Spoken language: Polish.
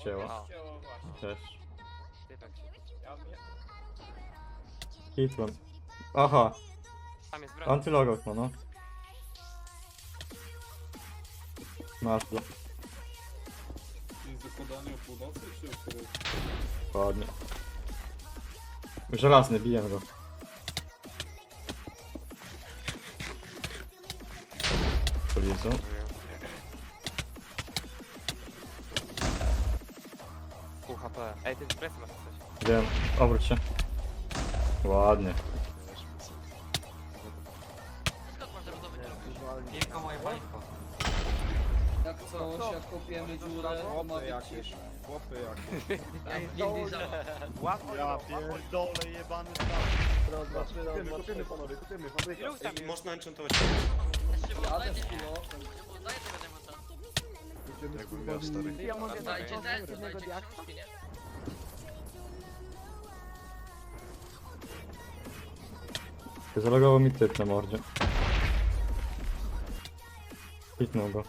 ścięło. O, Ścięło właśnie. Też. typek się. Ja, ja, Hitman. Aha, Tam jest broń. ma, no. Masz go. Jest zakładanie o północy, czy o której? Ładnie. Żelazny, bijemy go. Policją. HP. Ej, ty w presy masz coś. Wiem, obróć się. Ładnie. Wielko moje bajko. Jak coś, jak kopiemy dziurę, to ma Chłopy być jakieś, cisza. chłopy jakieś. Łatwo Ja pierdolę jebany. Kupimy, kupimy panowie, kupimy, fabryka. Ej? Można enchantować. Jadę z kilo. Będziemy Jakbym stary. Ja mogę Dajcie dać ten, jednego dajcie diaksa? książki, nie? Zalogował mi typ na mordzie. Hitnął go.